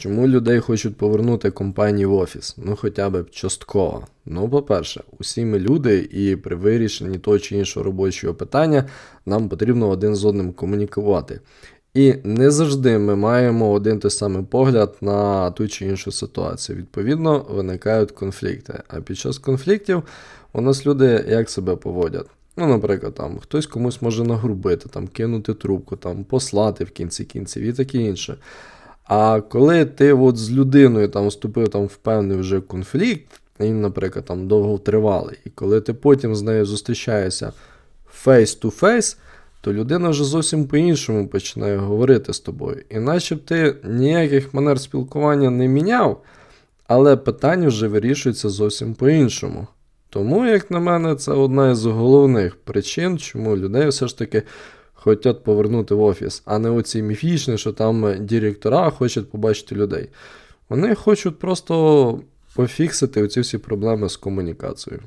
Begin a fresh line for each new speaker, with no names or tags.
Чому людей хочуть повернути компанії в офіс? Ну хоча б частково. Ну, по-перше, усі ми люди, і при вирішенні того чи іншого робочого питання нам потрібно один з одним комунікувати. І не завжди ми маємо один той самий погляд на ту чи іншу ситуацію. Відповідно, виникають конфлікти. А під час конфліктів у нас люди як себе поводять? Ну, наприклад, там хтось комусь може нагрубити, там кинути трубку, там послати в кінці кінців і таке інше. А коли ти от з людиною там вступив там в певний вже конфлікт, він, наприклад, там довготривалий, і коли ти потім з нею зустрічаєшся face to face, то людина вже зовсім по-іншому починає говорити з тобою. І наче б ти ніяких манер спілкування не міняв, але питання вже вирішується зовсім по-іншому. Тому, як на мене, це одна із головних причин, чому людей все ж таки хочуть повернути в офіс, а не оці міфічні, що там директора хочуть побачити людей. Вони хочуть просто пофіксити оці всі проблеми з комунікацією.